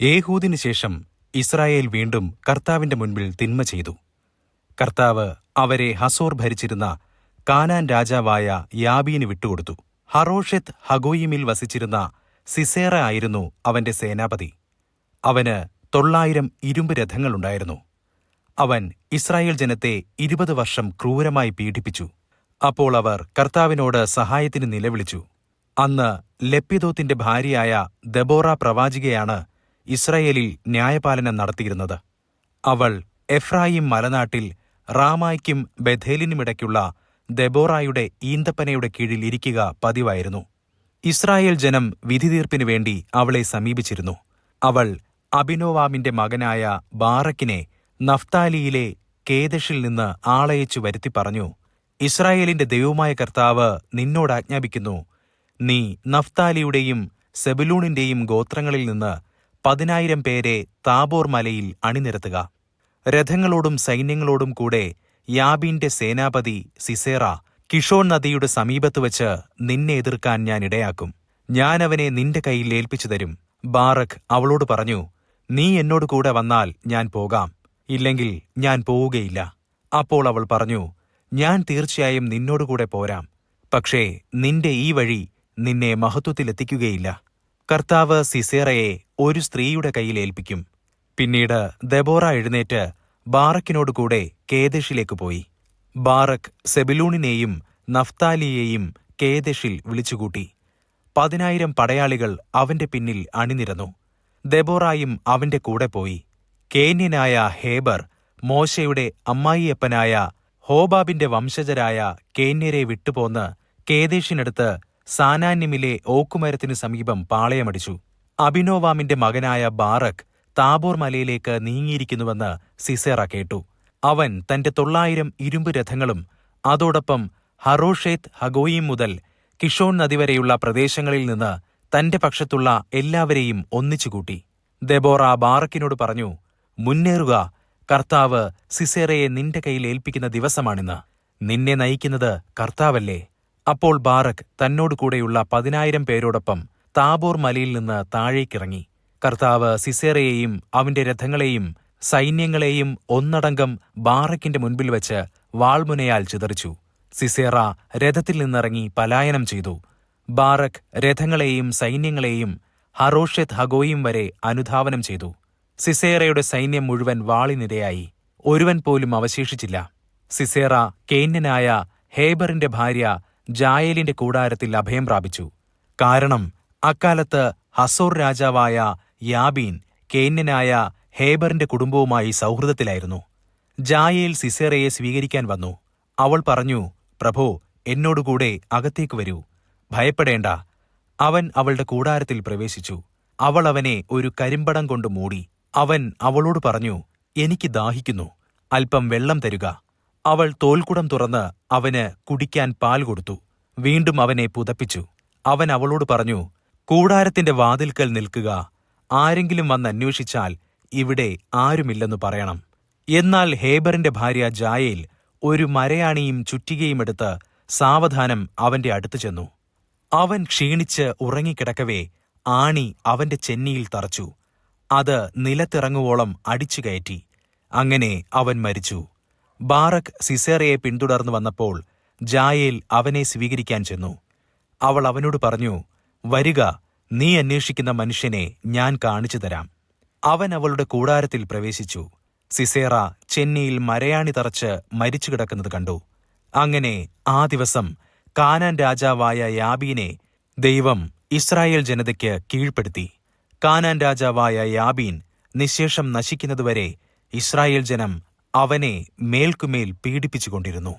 ഏഹൂദിനു ശേഷം ഇസ്രായേൽ വീണ്ടും കർത്താവിന്റെ മുൻപിൽ തിന്മ ചെയ്തു. കർത്താവ് അവരെ ഹസോർ ഭരിച്ചിരുന്ന കാനാൻ രാജാവായ യാബീന് വിട്ടുകൊടുത്തു. ഹറോഷെത്ത് ഹഗോയിമിൽ വസിച്ചിരുന്ന സിസേറ ആയിരുന്നു അവന്റെ സേനാപതി. അവന് തൊള്ളായിരം ഇരുമ്പ് രഥങ്ങളുണ്ടായിരുന്നു. അവൻ ഇസ്രായേൽ ജനത്തെ ഇരുപത് വർഷം ക്രൂരമായി പീഡിപ്പിച്ചു. അപ്പോൾ അവർ കർത്താവിനോട് സഹായത്തിന് നിലവിളിച്ചു. അന്ന് ലെപ്പിദോത്തിന്റെ ഭാര്യയായ ദബോറ പ്രവാചികയാണ് ഇസ്രായേലിൽ ന്യായപാലനം നടത്തിയിരുന്നത്. അവൾ എഫ്രായിം മലനാട്ടിൽ റാമായ്ക്കും ബഥേലിനുമിടയ്ക്കുള്ള ദബോറായുടെ ഈന്തപ്പനയുടെ കീഴിൽ ഇരിക്കുക പതിവായിരുന്നു. ഇസ്രായേൽ ജനം വിധിതീർപ്പിനു വേണ്ടി അവളെ സമീപിച്ചിരുന്നു. അവൾ അബിനോവാമിന്റെ മകനായ ബാറക്കിനെ നഫ്താലിയിലെ കേദഷിൽ നിന്ന് ആളയച്ചു വരുത്തി പറഞ്ഞു ഇസ്രായേലിന്റെ ദൈവമായ കർത്താവ് നിന്നോട് ആജ്ഞാപിക്കുന്നു. നീ നഫ്താലിയുടെയും സെബുലൂണിന്റെയും ഗോത്രങ്ങളിൽ നിന്ന് പതിനായിരം പേരെ താബോർ മലയിൽ അണിനിരത്തുക. രഥങ്ങളോടും സൈന്യങ്ങളോടും കൂടെ യാബീന്റെ സേനാപതി സിസേറ കിഷോൺ നദിയുടെ സമീപത്ത് വച്ച് നിന്നെ എതിർക്കാൻ ഞാൻ ഇടയാക്കും. ഞാൻ അവനെ നിന്റെ കയ്യിൽ ഏൽപ്പിച്ചു തരും. ബാറക് അവളോട് പറഞ്ഞു നീ എന്നോട് കൂടെ വന്നാൽ ഞാൻ പോകാം. ഇല്ലെങ്കിൽ ഞാൻ പോവുകയില്ല. അപ്പോൾ അവൾ പറഞ്ഞു ഞാൻ തീർച്ചയായും നിന്നോടുകൂടെ പോരാം. പക്ഷേ നിന്റെ ഈ വഴി നിന്നെ മഹത്വത്തിലെത്തിക്കുകയില്ല. കർത്താവ് സിസേറയെ ഒരു സ്ത്രീയുടെ കയ്യിൽ ഏൽപ്പിക്കും. പിന്നീട് ദബോറ എഴുന്നേറ്റ് ബാറക്കിനോടുകൂടെ കേദഷിലേക്ക് പോയി. ബാറക് സെബിലൂണിനെയും നഫ്താലിയെയും കേദഷിൽ വിളിച്ചുകൂട്ടി. പതിനായിരം പടയാളികൾ അവന്റെ പിന്നിൽ അണിനിരന്നു. ദബോറായും അവന്റെ കൂടെ പോയി. കേന്യനായ ഹേബർ മോശയുടെ അമ്മായിയപ്പനായ ഹോബാബിന്റെ വംശജരായ കേന്യരെ വിട്ടുപോന്ന് കേദേശിനടുത്ത് സാനാന്യമിലെ ഓക്കുമരത്തിനു സമീപം പാളയമടിച്ചു. അബിനോവാമിന്റെ മകനായ ബാറക് താബോർ മലയിലേക്ക് നീങ്ങിയിരിക്കുന്നുവെന്ന് സിസേറ കേട്ടു. അവൻ തന്റെ തൊള്ളായിരം ഇരുമ്പ് രഥങ്ങളും അതോടൊപ്പം ഹറോഷേത്ത് ഹഗോയിം മുതൽ കിഷോൺ നദി വരെയുള്ള പ്രദേശങ്ങളിൽ നിന്ന് തന്റെ പക്ഷത്തുള്ള എല്ലാവരെയും ഒന്നിച്ചുകൂട്ടി ദെബോറ ബാറക്കിനോട് പറഞ്ഞു മുന്നേറുക കർത്താവ് സിസേറയെ നിന്റെ കയ്യിൽ ഏൽപ്പിക്കുന്ന ദിവസമാണിന്ന്. നിന്നെ നയിക്കുന്നത് കർത്താവല്ലേ? അപ്പോൾ ബാറക് തന്നോട് കൂടെയുള്ള പതിനായിരം പേരോടൊപ്പം താബോർ മലയിൽ നിന്ന് താഴേക്കിറങ്ങി. കർത്താവ് സിസേറയെയും അവന്റെ രഥങ്ങളെയും സൈന്യങ്ങളെയും ഒന്നടങ്കം ബാറക്കിന്റെ മുൻപിൽ വച്ച് വാൾമുനയാൽ ചിതറിച്ചു. സിസേറ രഥത്തിൽ നിന്നിറങ്ങി പലായനം ചെയ്തു. ബാറക് രഥങ്ങളെയും സൈന്യങ്ങളെയും ഹറോഷെത് ഹഗോയും വരെ അനുധാവനം ചെയ്തു. സിസേറയുടെ സൈന്യം മുഴുവൻ വാളിനിരയായി. ഒരുവൻ പോലും അവശേഷിച്ചില്ല. സിസേറ കേന്യനായ ഹേബറിന്റെ ഭാര്യ ജായേലിന്റെ കൂടാരത്തിൽ അഭയം പ്രാപിച്ചു. കാരണം അക്കാലത്ത് ഹസോർ രാജാവായ യാബീൻ കേന്യനായ ഹേബറിന്റെ കുടുംബവുമായി സൗഹൃദത്തിലായിരുന്നു. ജായേൽ സിസേറയെ സ്വീകരിക്കാൻ വന്നു. അവൾ പറഞ്ഞു പ്രഭോ എന്നോടുകൂടെ അകത്തേക്ക് വരൂ. ഭയപ്പെടേണ്ട. അവൻ അവളുടെ കൂടാരത്തിൽ പ്രവേശിച്ചു. അവൾ അവനെ ഒരു കരിമ്പടം കൊണ്ട് മൂടി. അവൻ അവളോട് പറഞ്ഞു എനിക്ക് ദാഹിക്കുന്നു. അല്പം വെള്ളം തരുക. അവൾ തോൽക്കുടം തുറന്ന് അവന് കുടിക്കാൻ പാൽ കൊടുത്തു. വീണ്ടും അവനെ പുതപ്പിച്ചു. അവൻ അവളോട് പറഞ്ഞു കൂടാരത്തിന്റെ വാതിൽക്കൽ നിൽക്കുക. ആരെങ്കിലും വന്ന് അന്വേഷിച്ചാൽ ഇവിടെ ആരുമില്ലെന്ന് പറയണം. എന്നാൽ ഹേബറിന്റെ ഭാര്യ ജായയിൽ ഒരു മരയാണിയും ചുറ്റികയും എടുത്ത് സാവധാനം അവന്റെ അടുത്തു ചെന്നു. അവൻ ക്ഷീണിച്ച് ഉറങ്ങിക്കിടക്കവേ ആണി അവന്റെ ചെന്നിയിൽ തറച്ചു. അത് നിലത്തിറങ്ങുവോളം അടിച്ചു കയറ്റി. അങ്ങനെ അവൻ മരിച്ചു. ബാറക് സിസേറയെ പിന്തുടർന്നു വന്നപ്പോൾ ജായേൽ അവനെ സ്വീകരിക്കാൻ ചെന്നു. അവൾ അവനോട് പറഞ്ഞു വരിക നീ അന്വേഷിക്കുന്ന മനുഷ്യനെ ഞാൻ കാണിച്ചു തരാം. അവൻ അവളുടെ കൂടാരത്തിൽ പ്രവേശിച്ചു. സിസേറ ചെന്നൈയിൽ മരയാണി തറച്ച് മരിച്ചു കിടക്കുന്നത് കണ്ടു. അങ്ങനെ ആ ദിവസം കാനാൻ രാജാവായ യാബീനെ ദൈവം ഇസ്രായേൽ ജനതയ്ക്ക് കീഴ്പ്പെടുത്തി. കാനാൻ രാജാവായ യാബീൻ നിശേഷം നശിക്കുന്നതുവരെ ഇസ്രായേൽ ജനം അവനെ മേൽക്കുമേൽ പീഡിപ്പിച്ചുകൊണ്ടിരുന്നു.